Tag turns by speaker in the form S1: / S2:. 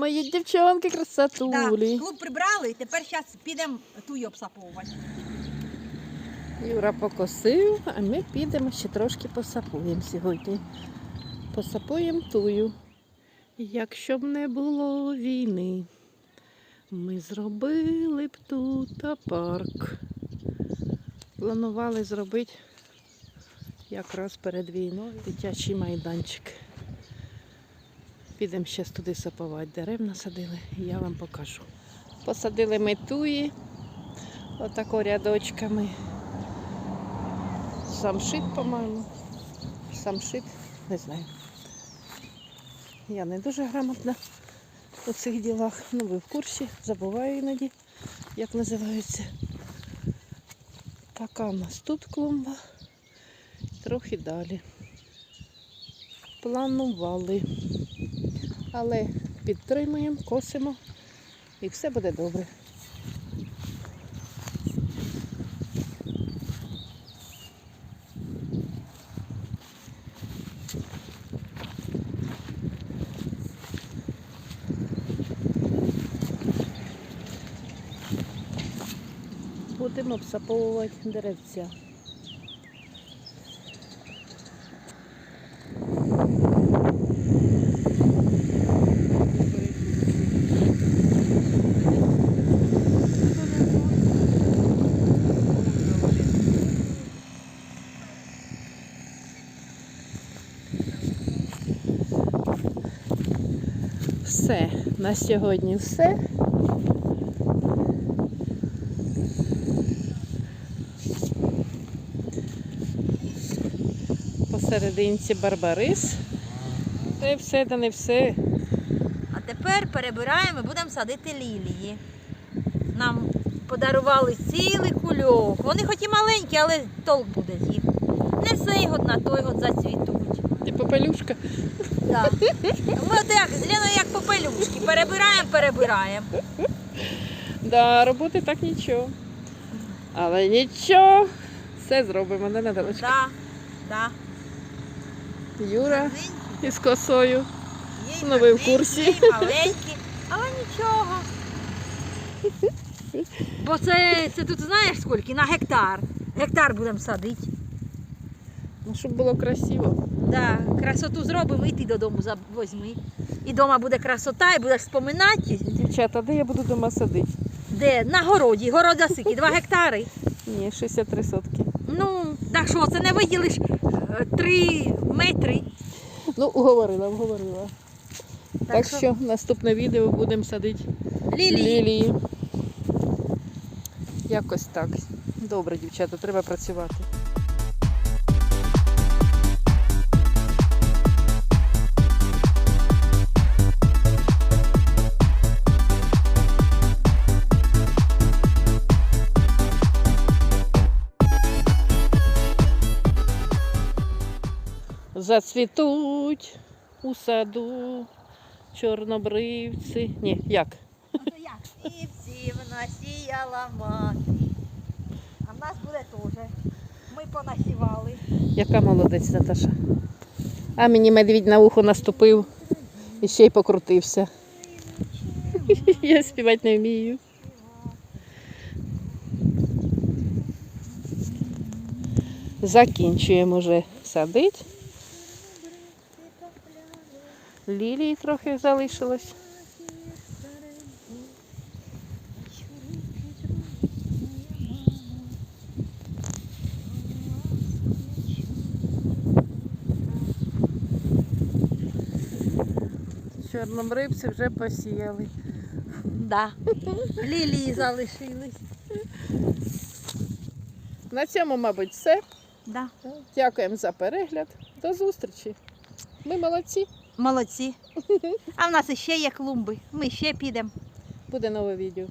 S1: Мої дівчонки
S2: Да,
S1: красотулі.
S2: клуб прибрали, тепер зараз підемо ту обсаповувати.
S1: Юра покосив, а ми підемо ще трошки посапуємо сьогодні. Посапуємо тую. Якщо б не було війни, ми зробили б тут парк. Планували зробити якраз перед війною дитячий майданчик. Підемо ще туди сапувати. Дерев насадили, я вам покажу. Посадили ми туї, отако рядочками. Самшит, по-моєму. Самшит, не знаю. Я не дуже грамотна у цих ділах. Ну, ви в курсі, забуваю іноді, як називаються. Така у нас тут клумба. Трохи далі. Планували. Але підтримуємо, косимо і все буде добре. Будемо обсаповувати деревця. Все, на сьогодні все. Посерединці барбарис. Це все та не все.
S2: А тепер перебираємо і будемо садити лілії. Нам подарували цілий кульок. Вони хоч і маленькі, але толк буде з їх. Не цей год на той год зацвітуть.
S1: Попелюшка.
S2: Да. Ми от як з Леною як попелюшки. Перебираємо, перебираємо.
S1: Да, роботи так нічого. Але нічого. Все зробимо, не недалечко.
S2: Да, да.
S1: Юра із косою.
S2: Є
S1: Ну, ви в курсі.
S2: маленькі, але нічого. Бо це, це тут знаєш скільки? На гектар. Гектар будемо садити.
S1: Ну, щоб було красиво.
S2: Да, красоту зробимо і ти додому возьми. І вдома буде красота, і будеш споминати.
S1: Дівчата, де я буду вдома садити?
S2: Де? На городі, города сики, 2 гектари.
S1: Ні, 63 сотки.
S2: Ну, так що, це не виділиш 3 метри.
S1: Ну, уговорила, уговорила. Так,
S2: що-
S1: що наступне відео будемо садити
S2: Лілії.
S1: лілії. Якось так. Добре, дівчата, треба працювати. Зацвітуть у саду чорнобривці. Ні, як?
S2: І всі насіяла мати. А в нас буде теж. Ми понасівали.
S1: Яка молодець, Наташа. А мені медвідь на ухо наступив і ще й покрутився. Я співати не вмію. Закінчуємо вже садити. Лілії трохи залишилось. Чорнобривці вже посіяли.
S2: Да. Лілії залишились.
S1: На цьому, мабуть, все.
S2: Да.
S1: Дякуємо за перегляд. До зустрічі. Ми молодці.
S2: Молодці. А в нас ще є клумби. Ми ще підемо.
S1: Буде нове відео.